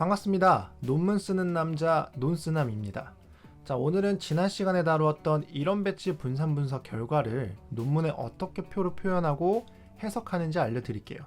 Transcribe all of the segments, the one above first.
반갑습니다. 논문 쓰는 남자 논쓰남입니다. 자, 오늘은 지난 시간에 다루었던 이런 배치 분산 분석 결과를 논문에 어떻게 표로 표현하고 해석하는지 알려드릴게요.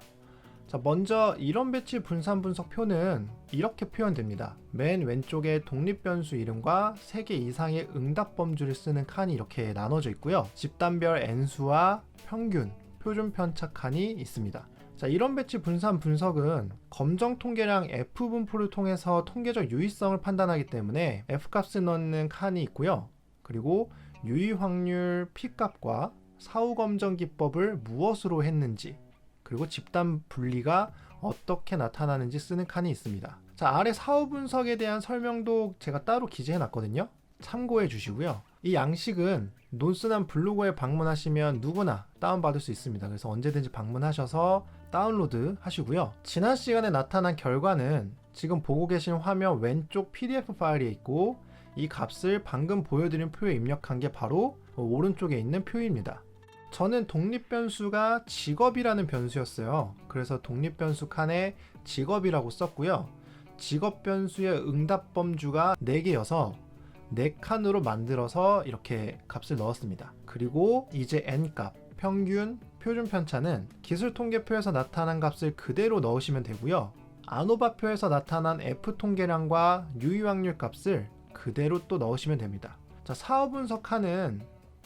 자, 먼저 이런 배치 분산 분석 표는 이렇게 표현됩니다. 맨 왼쪽에 독립 변수 이름과 3개 이상의 응답 범주를 쓰는 칸이 이렇게 나눠져 있고요. 집단별 n수와 평균, 표준 편차 칸이 있습니다. 자, 이런 배치 분산 분석은 검정 통계량 F 분포를 통해서 통계적 유의성을 판단하기 때문에 F 값을 넣는 칸이 있고요. 그리고 유의 확률 P 값과 사후 검정 기법을 무엇으로 했는지 그리고 집단 분리가 어떻게 나타나는지 쓰는 칸이 있습니다. 자, 아래 사후 분석에 대한 설명도 제가 따로 기재해 놨거든요. 참고해 주시고요. 이 양식은 논스남 블로그에 방문하시면 누구나 다운받을 수 있습니다. 그래서 언제든지 방문하셔서 다운로드 하시고요. 지난 시간에 나타난 결과는 지금 보고 계신 화면 왼쪽 PDF 파일에 있고 이 값을 방금 보여드린 표에 입력한 게 바로 오른쪽에 있는 표입니다. 저는 독립 변수가 직업이라는 변수였어요. 그래서 독립 변수 칸에 직업이라고 썼고요. 직업 변수의 응답 범주가 4개여서 4칸으로 만들어서 이렇게 값을 넣었습니다. 그리고 이제 n값, 평균, 표준 편차는 기술 통계표에서 나타난 값을 그대로 넣으시면 되고요. 아노바표에서 나타난 F 통계량과 유의 확률 값을 그대로 또 넣으시면 됩니다. 자, 사업 분석하는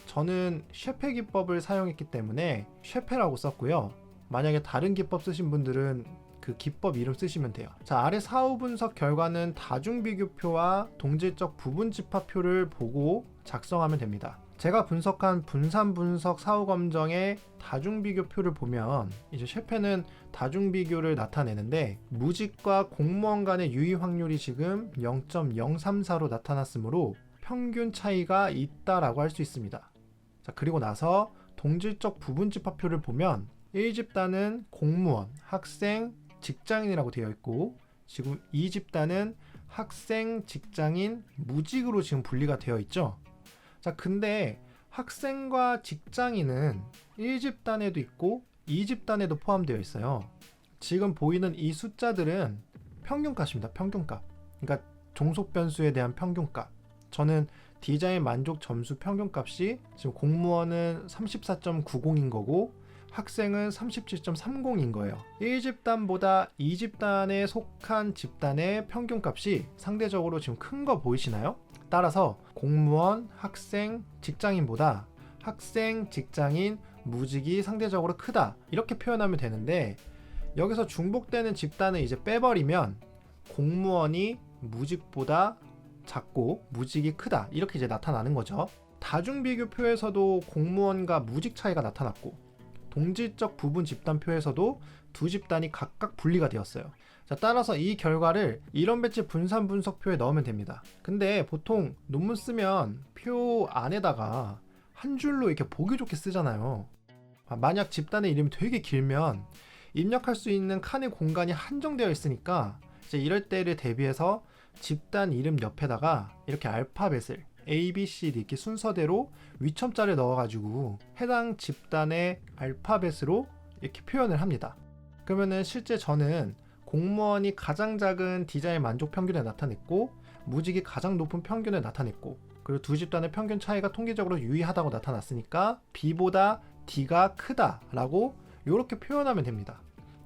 저는 쉐페 기법을 사용했기 때문에 쉐페라고 썼고요. 만약에 다른 기법 쓰신 분들은 그 기법 이름 쓰시면 돼요. 자, 아래 사후 분석 결과는 다중 비교표와 동질적 부분 집합표를 보고 작성하면 됩니다. 제가 분석한 분산 분석 사후 검정의 다중 비교표를 보면 이제 셰페는 다중 비교를 나타내는데 무직과 공무원 간의 유의 확률이 지금 0.034로 나타났으므로 평균 차이가 있다라고 할 수 있습니다. 자, 그리고 나서 동질적 부분 집합표를 보면 1집단은 공무원, 학생, 직장인이라고 되어 있고 지금 2집단은 학생, 직장인, 무직으로 지금 분리가 되어 있죠. 자, 근데 학생과 직장인은 1집단에도 있고 2집단에도 포함되어 있어요. 지금 보이는 이 숫자들은 평균값입니다. 평균값. 그러니까 종속 변수에 대한 평균값. 저는 디자인 만족 점수 평균값이 지금 공무원은 34.90인 거고 학생은 37.30인 거예요. 1집단보다 2집단에 속한 집단의 평균값이 상대적으로 지금 큰 거 보이시나요? 따라서 공무원, 학생, 직장인보다 학생, 직장인, 무직이 상대적으로 크다. 이렇게 표현하면 되는데 여기서 중복되는 집단을 이제 빼버리면 공무원이 무직보다 작고 무직이 크다. 이렇게 이제 나타나는 거죠. 다중 비교표에서도 공무원과 무직 차이가 나타났고 동질적 부분 집단표에서도 두 집단이 각각 분리가 되었어요. 자, 따라서 이 결과를 이런 배치 분산 분석표에 넣으면 됩니다. 근데 보통 논문 쓰면 표 안에다가 한 줄로 이렇게 보기 좋게 쓰잖아요. 아, 만약 집단의 이름이 되게 길면 입력할 수 있는 칸의 공간이 한정되어 있으니까 이제 이럴 때를 대비해서 집단 이름 옆에다가 이렇게 알파벳을 A, B, C, D 이렇게 순서대로 위첨자를 넣어가지고 해당 집단의 알파벳으로 이렇게 표현을 합니다. 그러면은 실제 저는 공무원이 가장 작은 디자인 만족 평균에 나타냈고 무직이 가장 높은 평균에 나타냈고 그리고 두 집단의 평균 차이가 통계적으로 유의하다고 나타났으니까 B보다 D가 크다라고 이렇게 표현하면 됩니다.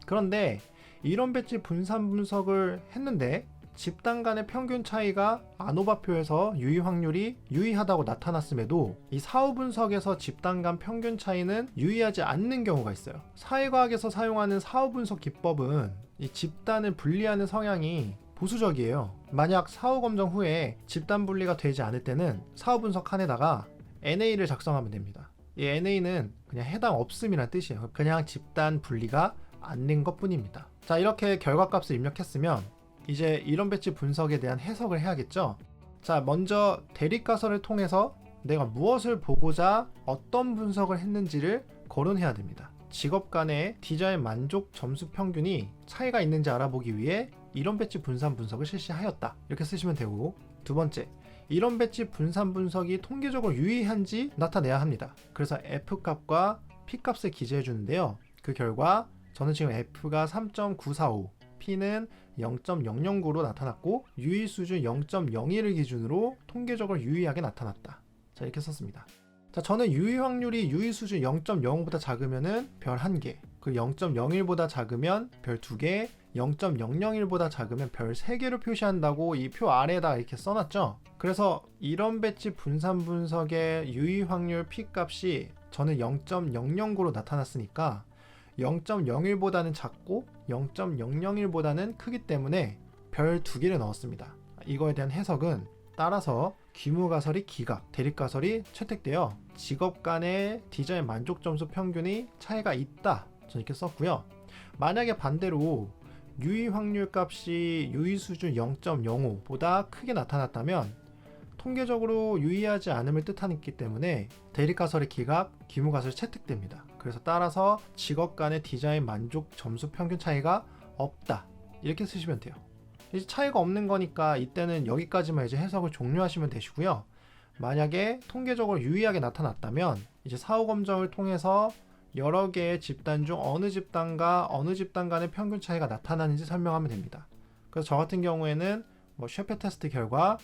그런데 이런 배치 분산 분석을 했는데 집단 간의 평균 차이가 아노바표에서 유의 확률이 유의하다고 나타났음에도 이 사후 분석에서 집단 간 평균 차이는 유의하지 않는 경우가 있어요. 사회과학에서 사용하는 사후 분석 기법은 이 집단을 분리하는 성향이 보수적이에요. 만약 사후 검정 후에 집단 분리가 되지 않을 때는 사후 분석 칸에다가 NA를 작성하면 됩니다. 이 NA는 그냥 해당 없음이란 뜻이에요. 그냥 집단 분리가 안 된 것 뿐입니다. 자, 이렇게 결과값을 입력했으면 이제 이런 배치 분석에 대한 해석을 해야겠죠. 자, 먼저 대립가설을 통해서 내가 무엇을 보고자 어떤 분석을 했는지를 거론해야 됩니다. 직업 간의 디자인 만족 점수 평균이 차이가 있는지 알아보기 위해 이런 배치 분산 분석을 실시하였다. 이렇게 쓰시면 되고 두 번째, 이런 배치 분산 분석이 통계적으로 유의한지 나타내야 합니다. 그래서 F 값과 P 값을 기재해 주는데요. 그 결과 저는 지금 F가 3.945, P는 0.009로 나타났고 유의 수준 0.01을 기준으로 통계적으로 유의하게 나타났다. 자 이렇게 썼습니다. 자 저는 유의 확률이 유의 수준 0.05보다 작으면은 별 1개, 그 0.01보다 작으면 별 2개, 0.001보다 작으면 별 3개로 표시한다고 이 표 아래에다 이렇게 써놨죠. 그래서 이런 배치 분산 분석의 유의 확률 P 값이 저는 0.009로 나타났으니까 0.01보다는 작고 0.001보다는 크기 때문에 별 두 개를 넣었습니다. 이거에 대한 해석은 따라서 귀무가설이 기각, 대립가설이 채택되어 직업 간의 디자인 만족 점수 평균이 차이가 있다. 저는 이렇게 썼고요. 만약에 반대로 유의 확률 값이 유의 수준 0.05보다 크게 나타났다면 통계적으로 유의하지 않음을 뜻하기 때문에 대립가설의 기각, 귀무가설이 채택됩니다. 그래서 따라서 직업 간의 디자인 만족 점수 평균 차이가 없다. 이렇게 쓰시면 돼요. 이제 차이가 없는 거니까 이때는 여기까지만 이제 해석을 종료하시면 되시고요. 만약에 통계적으로 유의하게 나타났다면 이제 사후 검정을 통해서 여러 개의 집단 중 어느 집단과 어느 집단 간의 평균 차이가 나타나는지 설명하면 됩니다. 그래서 저 같은 경우에는 뭐 쉐페 테스트 결과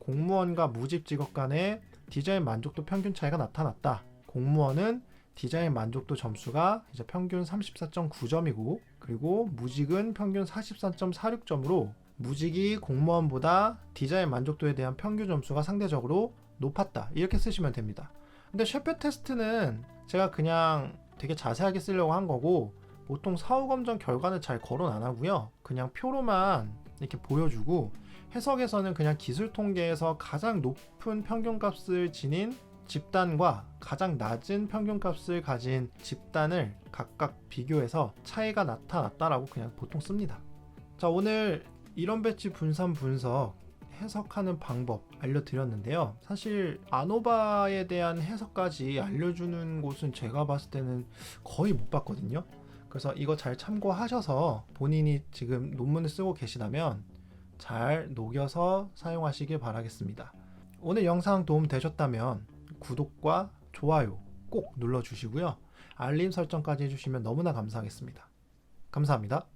공무원과 무집 직업 간의 디자인 만족도 평균 차이가 나타났다. 공무원은 디자인 만족도 점수가 이제 평균 34.9점이고 그리고 무직은 평균 44.46점으로 무직이 공무원보다 디자인 만족도에 대한 평균 점수가 상대적으로 높았다. 이렇게 쓰시면 됩니다. 근데 쉐페 테스트는 제가 그냥 되게 자세하게 쓰려고 한 거고 보통 사후 검정 결과는 잘 거론 안 하고요. 그냥 표로만 이렇게 보여주고 해석에서는 그냥 기술 통계에서 가장 높은 평균값을 지닌 집단과 가장 낮은 평균값을 가진 집단을 각각 비교해서 차이가 나타났다라고 그냥 보통 씁니다. 자, 오늘 이런 배치 분산 분석 해석하는 방법 알려드렸는데요. 사실 아노바에 대한 해석까지 알려주는 곳은 제가 봤을 때는 거의 못 봤거든요. 그래서 이거 잘 참고하셔서 본인이 지금 논문을 쓰고 계시다면 잘 녹여서 사용하시길 바라겠습니다. 오늘 영상 도움 되셨다면 구독과 좋아요 꼭 눌러주시고요. 알림 설정까지 해주시면 너무나 감사하겠습니다. 감사합니다.